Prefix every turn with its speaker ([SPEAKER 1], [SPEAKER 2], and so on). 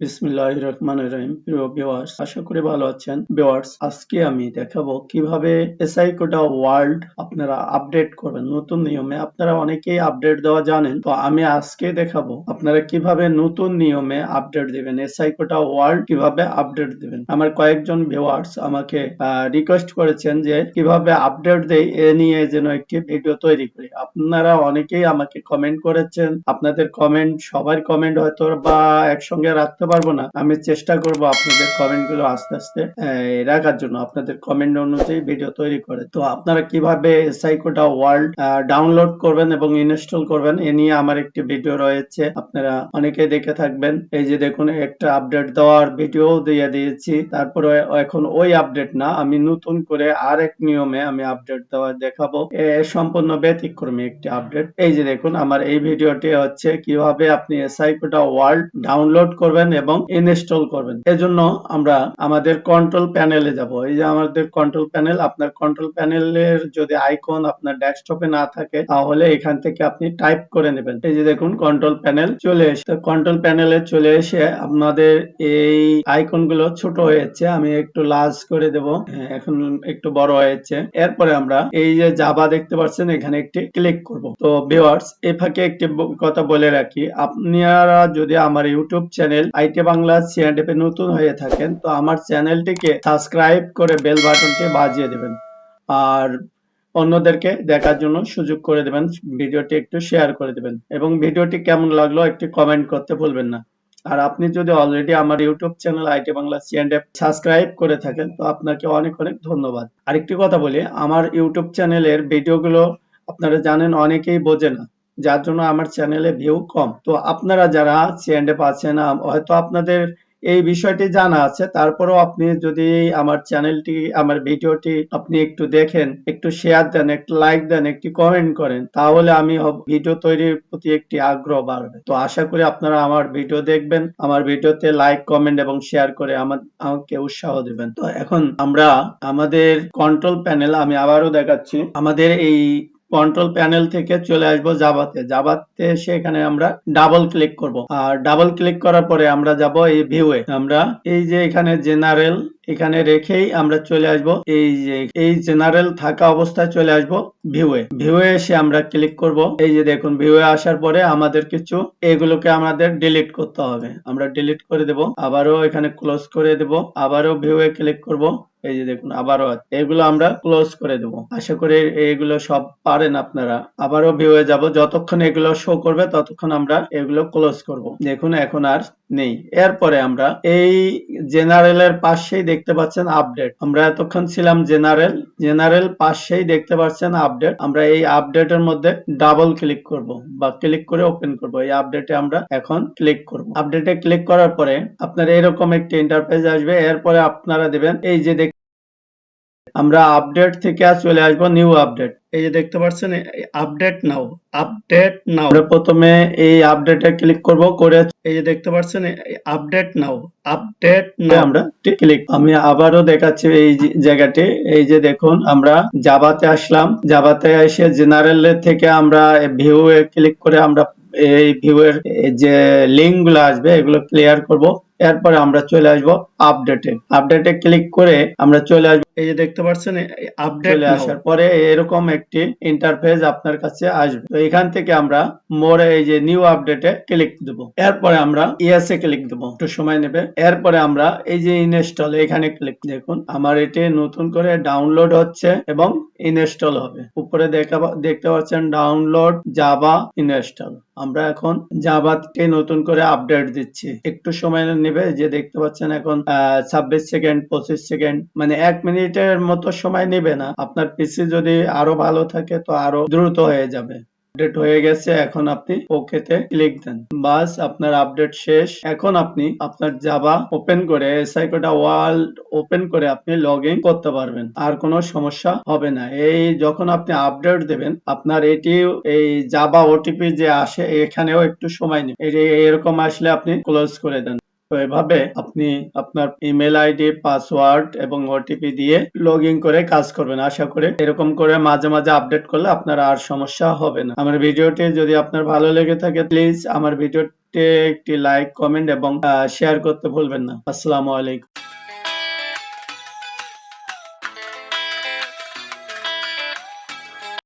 [SPEAKER 1] বিসমিল্লাহ রহমান রহিম। প্রিয় ভিউয়ার্স আশা করি ভালো আছেন। ভিউয়ার্স আজকে আমি দেখাবো কীভাবে এসআই কোটা ওয়ার্ল্ড আপনারা আপডেট করবেন। নতুন নিয়মে আপনারা অনেকেই আপডেট দেওয়া জানেন। তো আমি আজকে দেখাবো আপনারা কীভাবে নতুন নিয়মে আপডেট দিবেন এসআই কোটা ওয়ার্ল্ড কীভাবে আপডেট দিবেন। আমার কয়েকজন ভিউয়ার্স আমাকে রিকোয়েস্ট করেছেন যে কীভাবে আপডেট দেই, এ নিয়ে যেন একটি ভিডিও তৈরি করি। আপনারা অনেকেই আমাকে কমেন্ট করেছেন। আপনাদের কমেন্ট সবার কমেন্ট হয়তো বা একসঙ্গে রাখতে পারব না। আমি চেষ্টা করব আপনাদের কমেন্টগুলো আস্তে আস্তে রাখার জন্য, আপনাদের কমেন্ট অনুযায়ী ভিডিও তৈরি করে। তো আপনারা কীভাবে সাইকোটা ওয়ার্ল্ড ডাউনলোড করবেন এবং ইনস্টল করবেন, এ নিয়ে আমার একটি ভিডিও রয়েছে। আপনারা অনেকেই দেখে থাকবেন। এই যে দেখুন, একটা আপডেট দেওয়ার ভিডিও দিয়ে দিয়েছি। তারপরে এখন ওই আপডেট না, আমি নতুন করে আর এক নিয়মে আমি আপডেট দেওয়া দেখাবো। সম্পূর্ণ ব্যতিক্রমী একটি আপডেট এই যে দেখুন, আমার এই ভিডিওটি হচ্ছে কীভাবে আপনি সাইকোটা ওয়ার্ল্ড ডাউনলোড করবেন এবং ইনস্টল করবেন। এজন্য আমরা আমাদের কন্ট্রোল প্যানেলে যাব। এই যে আমাদের কন্ট্রোল প্যানেল আপনার কন্ট্রোল প্যানেলের যদি আইকন আপনার ডেস্কটপে না থাকে তাহলে এখান থেকে আপনি টাইপ করে নেবেন। এই যে দেখুন কন্ট্রোল প্যানেল চলে এসে কন্ট্রোল প্যানেলে চলে এসে আপনাদের এই আইকনগুলো ছোট হয়েছে আমি একটু লার্জ করে দেব। হ্যাঁ, এখন একটু বড় হয়েছে এরপরে আমরা এই যে জাবা দেখতে পাচ্ছেন এখানে একটি ক্লিক করব। তো ভিউয়ার্স এ ফাঁকে একটি কথা বলে রাখি। আপনারা যদি আমার ইউটিউব চ্যানেল আইটি বাংলা এ নতুন হয়ে থাকেন, তো আমার চ্যানেলটিকে সাবস্ক্রাইব করে বেল বাটনটি বাজিয়ে দেবেন। আর অন্যদেরকে দেখার জন্য সুযোগ করে দেবেন, ভিডিওটি একটু শেয়ার করে দেবেন। এবং ভিডিওটি কেমন লাগল একটি কমেন্ট করতে ভুলবেন না। আর আপনি যদি অলরেডি আমার ইউটিউব চ্যানেল আইটি বাংলা সিএনডিএফ সাবস্ক্রাইব করে থাকেন, তো আপনাকে অনেক অনেক ধন্যবাদ। আরেকটি কথা বলি, আমার ইউটিউব চ্যানেলের ভিডিওগুলো আপনারা জানেন, অনেকেই বোঝে না। যার জন্য আমার চ্যানেলে ভিউ কম। তো আপনারা যারা সিএনডিএফ পাচ্ছেন হয়তো আপনাদের এই বিষয়টি জানা আছে। তারপরেও আপনি যদি আমার চ্যানেলটি আমার ভিডিওটি আপনি একটু দেখেন, একটু শেয়ার দেন, একটু লাইক দেন, একটু কমেন্ট করেন, তাহলে আমি ভিডিও তৈরির প্রতি একটি আগ্রহ বাড়বে। তো আশা করি আপনারা আমার ভিডিও দেখবেন, আমার ভিডিওতে লাইক কমেন্ট এবং শেয়ার করে আমার, আমাকে উৎসাহ দিবেন। তো এখন আমরা, আমাদের কন্ট্রোল প্যানেল আমি আবারও দেখাচ্ছি। আমাদের এই কন্ট্রোল প্যানেল থেকে চলে আসব জাভাতে জাভাতে এসে এখানে আমরা ডাবল ক্লিক করব। আর ডাবল ক্লিক করার পরে আমরা যাব এই ভিউয়ে আমরা এই যে এখানে জেনারেল এখানে রেখেই আমরা চলে আসব। এই যে, এই জেনারেল থাকা অবস্থায় চলে আসব ভিউয়ে ভিউয়ে এসে আমরা ক্লিক করব। এই যে দেখুন ভিউয়ে আসার পরে আমাদের কিছু, এগুলোকে আমাদের ডিলিট করতে হবে। আমরা ডিলিট করে দেব। আবারও এখানে ক্লোজ করে দেব। আবারও ভিউয়ে ক্লিক করব। এই যে দেখুন, আবারও এগুলো আমরা ক্লোজ করে দেব। আশা করি এগুলো সব পারেন আপনারা। আবারও ভিউয়ে যাব। যতক্ষণ এগুলো শো করবে, ততক্ষণ আমরা এগুলো ক্লোজ করব। দেখুন, এখন আর নেই। এরপরে আমরা এই জেনারেলের পাশেই দেখতে পাচ্ছেন আপডেট আমরা এতক্ষণ ছিলাম জেনারেল জেনারেল পাশেই দেখতে পাচ্ছেন আপডেট আমরা এই আপডেটের মধ্যে ডাবল ক্লিক করব বা ক্লিক করে ওপেন করব। এই আপডেটে আমরা এখন ক্লিক করব। আপডেটে ক্লিক করার পরে আপনার এরকম একটি ইন্টারফেস আসবে। এরপরে আপনারা দেবেন এই যে দেখ- আমরা আপডেট থেকে চলে আসব নিউ আপডেট এই যে দেখতে পাচ্ছেন আপডেট নাও আপডেট নাও প্রথমে এই আপডেটে ক্লিক করব, করে এই যে দেখতে পাচ্ছেন আপডেট নাও আপডেট নাও আমরা ক্লিক আমি আবারও দেখাচ্ছি এই জায়গাটি। এই যে দেখুন, আমরা জাভাতে আসলাম। জাভাতে এসে জেনারেল থেকে আমরা ভিউ এ ক্লিক করে আমরা এই ভিউ এর যে লিঙ্কগুলো আসবে, এগুলো ক্লিয়ার করব। এরপরে আমরা চলে আসব আপডেটে আপডেটে ক্লিক করে আমরা চলে আসব। এই যে দেখতে পাচ্ছেন আপডেট আসার পরে এরকম একটি ইন্টারফেস আপনার কাছে আসবে। তো এখান থেকে আমরা মোরে এই যে নিউ আপডেটে ক্লিক দেব। এরপরে আমরা ইয়েস এ ক্লিক দেব। একটু সময় নেবে। এরপরে আমরা এই যে ইনস্টল এখানে ক্লিক দেখুন আমার এটি নতুন করে ডাউনলোড হচ্ছে এবং ইনস্টল হবে। উপরে দেখা দেখতে পাচ্ছেন ডাউনলোড জাভা ইনস্টল আমরা এখন জাভাতে নতুন করে আপডেট দিচ্ছি। একটু সময় নেবে যে দেখতে পাচ্ছেন এখন ছাব্বিশ সেকেন্ড পঁচিশ সেকেন্ড মানে এক মিনিটের মতো সময় নেবে না। আপনার পিসি যদি আরও ভালো থাকে তো আরও দ্রুত হয়ে যাবে। আপডেট হয়ে গেছে, এখন আপনি ওকে তে ক্লিক দেন। বাস, আপনার আপডেট শেষ। এখন আপনি আপনার জাভা ওপেন করে সাইকোটা ওয়ার্ল্ড ওপেন করে আপনি লগ ইন করতে পারবেন। আর কোনো সমস্যা হবে না। এই যখন আপনি আপডেট দেবেন, আপনার এটি, এই জাভা ওটিপি যে আসে, এখানেও একটু সময় নেবে। এরকম আসলে আপনি ক্লোজ করে দেন। তো এভাবে আপনি আপনার ইমেল আইডি পাসওয়ার্ড এবং ওটিপি দিয়ে লগ ইন করে কাজ করবেন। আশা করে এরকম করে মাঝে মাঝে আপডেট করলে আপনার আর সমস্যা হবে না। আমার ভিডিওটি যদি আপনার ভালো লেগে থাকে প্লিজ আমার ভিডিওটি একটি লাইক কমেন্ট এবং শেয়ার করতে ভুলবেন না। আসসালামু আলাইকুম।